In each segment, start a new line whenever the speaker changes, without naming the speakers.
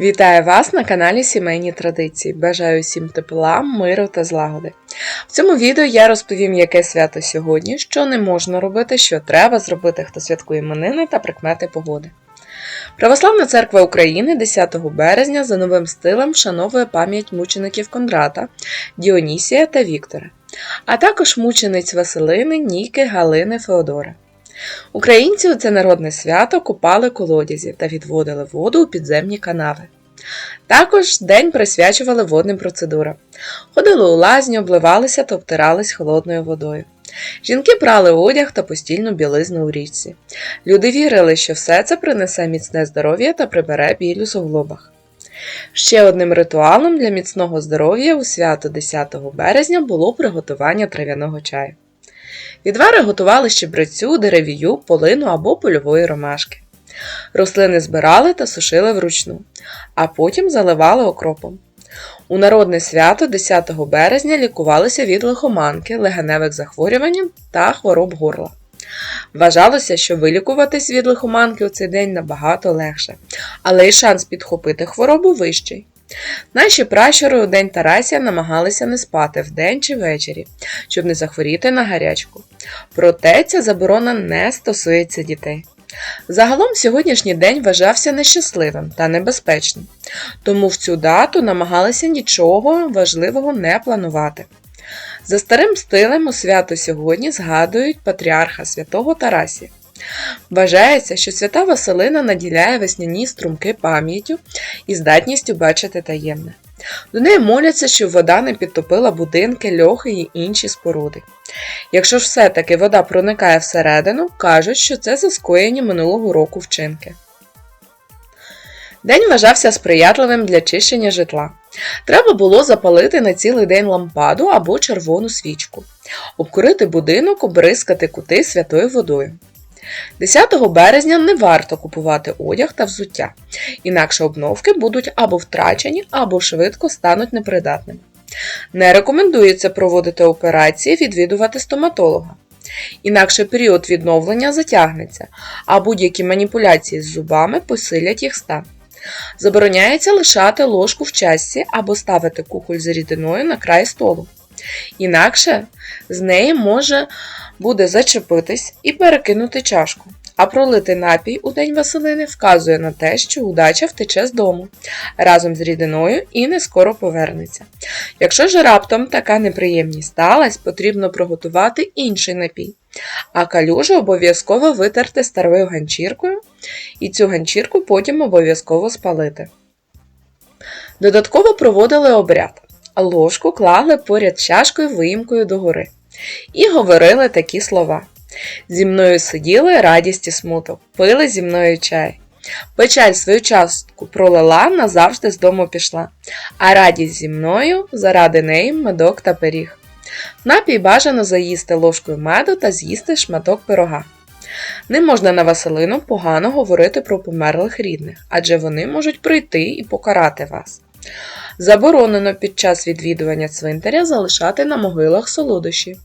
Вітаю вас на каналі Сімейні Традиції. Бажаю всім тепла, миру та злагоди. В цьому відео я розповім, яке свято сьогодні, що не можна робити, що треба зробити, хто святкує іменини та прикмети погоди. Православна церква України 10 березня за новим стилем вшановує пам'ять мучеників Кондрата, Діонісія та Віктора, а також мучениць Василини, Ніки, Галини, Феодора. Українці у це народне свято купали колодязі та відводили воду у підземні канави. Також день присвячували водним процедурам. Ходили у лазню, обливалися та обтирались холодною водою. Жінки прали одяг та постільну білизну у річці. Люди вірили, що все це принесе міцне здоров'я та прибере біль у суглобах. Ще одним ритуалом для міцного здоров'я у свято 10 березня було приготування трав'яного чаю. Відвари готували щебрецю, деревію, полину або польової ромашки. Рослини збирали та сушили вручну, а потім заливали окропом. У народне свято 10 березня лікувалися від лихоманки, легеневих захворювань та хвороб горла. Вважалося, що вилікуватись від лихоманки у цей день набагато легше, але й шанс підхопити хворобу вищий. Наші пращури у день Тарасія намагалися не спати вдень чи ввечері, щоб не захворіти на гарячку. Проте ця заборона не стосується дітей. Загалом сьогоднішній день вважався нещасливим та небезпечним, тому в цю дату намагалися нічого важливого не планувати. За старим стилем у свято сьогодні згадують патріарха святого Тарасія. Вважається, що свята Василина наділяє весняні струмки пам'яттю і здатністю бачити таємне. До неї моляться, щоб вода не підтопила будинки, льохи і інші споруди. Якщо ж все-таки вода проникає всередину, кажуть, що це за скоєні минулого року вчинки. День вважався сприятливим для чищення житла. Треба було запалити на цілий день лампаду або червону свічку, обкурити будинок, обрискати кути святою водою. 10 березня не варто купувати одяг та взуття, інакше обновки будуть або втрачені, або швидко стануть непридатними. Не рекомендується проводити операції, відвідувати стоматолога. Інакше період відновлення затягнеться, а будь-які маніпуляції з зубами посилять їх стан. Забороняється лишати ложку в чашці або ставити кухоль з рідиною на край столу. Інакше з неї може буде зачепитись і перекинути чашку. А пролитий напій у День Василини вказує на те, що удача втече з дому разом з рідиною і не скоро повернеться. Якщо ж раптом така неприємність сталася, потрібно приготувати інший напій, а калюжу обов'язково витерти старою ганчіркою, і цю ганчірку потім обов'язково спалити. Додатково проводили обряд. Ложку клали поряд чашкою виїмкою догори. І говорили такі слова. Зі мною сиділи радість і смуток, пили зі мною чай. Печаль свою частку пролила, назавжди з дому пішла, а радість зі мною заради неї медок та пиріг. Напій бажано заїсти ложкою меду та з'їсти шматок пирога. Не можна на Василину погано говорити про померлих рідних, адже вони можуть прийти і покарати вас. Заборонено під час відвідування цвинтаря залишати на могилах солодощі.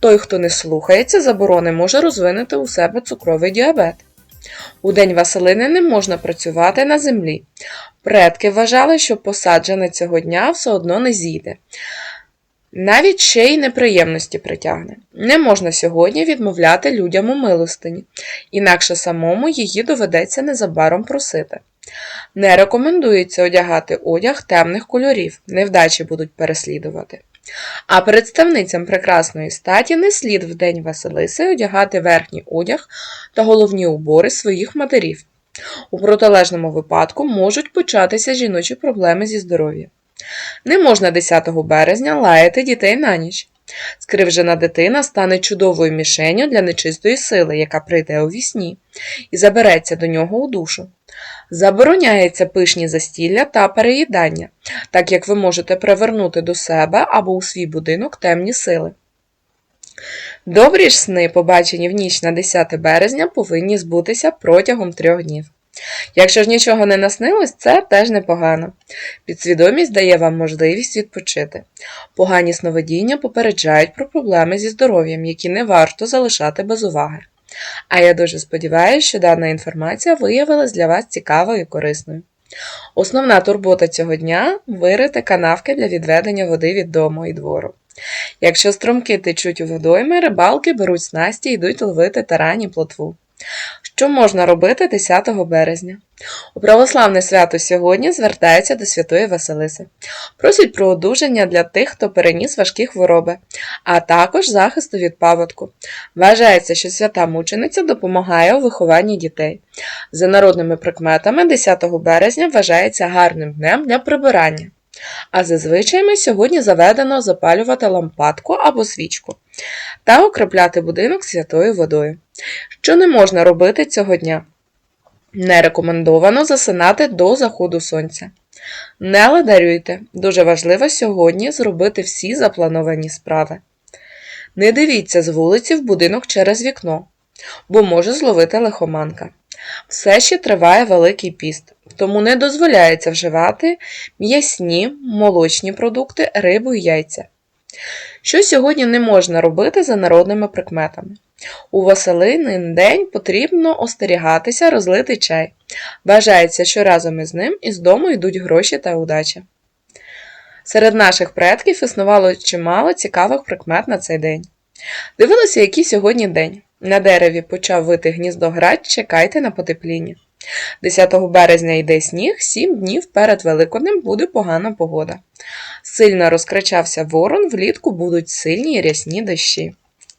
Той, хто не слухається заборони, може розвинути у себе цукровий діабет. У День Василини не можна працювати на землі. Предки вважали, що посаджене цього дня все одно не зійде. Навіть ще й неприємності притягне. Не можна сьогодні відмовляти людям у милостині, інакше самому її доведеться незабаром просити. Не рекомендується одягати одяг темних кольорів, невдачі будуть переслідувати. А представницям прекрасної статі не слід в День Василиси одягати верхній одяг та головні убори своїх матерів. У протилежному випадку можуть початися жіночі проблеми зі здоров'ям. Не можна 10 березня лаяти дітей на ніч. Скривжена дитина стане чудовою мішенью для нечистої сили, яка прийде у вісні, і забереться до нього у душу. Забороняється пишні застілля та переїдання, так як ви можете привернути до себе або у свій будинок темні сили. Добрі ж сни, побачені в ніч на 10 березня, повинні збутися протягом трьох днів. Якщо ж нічого не наснилось, це теж непогано. Підсвідомість дає вам можливість відпочити. Погані сновидіння попереджають про проблеми зі здоров'ям, які не варто залишати без уваги. А я дуже сподіваюся, що дана інформація виявилась для вас цікавою і корисною. Основна турбота цього дня вирити канавки для відведення води від дому і двору. Якщо струмки течуть у водойми, рибалки беруть снасті і йдуть ловити тарані плотву. Що можна робити 10 березня? У православне свято сьогодні звертаються до святої Василиси. Просять про одужання для тих, хто переніс важкі хвороби, а також захисту від паводку. Вважається, що свята мучениця допомагає у вихованні дітей. За народними прикметами 10 березня вважається гарним днем для прибирання. А за звичаями сьогодні заведено запалювати лампадку або свічку та окропляти будинок святою водою. Що не можна робити цього дня? Не рекомендовано засинати до заходу сонця. Не ледарюйте. Дуже важливо сьогодні зробити всі заплановані справи. Не дивіться з вулиці в будинок через вікно, бо може зловити лихоманка. Все ще триває Великий піст, тому не дозволяється вживати м'ясні, молочні продукти, рибу і яйця. Що сьогодні не можна робити за народними прикметами? У Василинин день потрібно остерігатися розлити чай. Вважається, що разом із ним із дому йдуть гроші та удача. Серед наших предків існувало чимало цікавих прикмет на цей день. Дивилися, який сьогодні день. На дереві почав вити гніздо грач, чекайте на потепління. 10 березня йде сніг, 7 днів перед Великоднем буде погана погода. Сильно розкричався ворон, влітку будуть сильні і рясні дощі.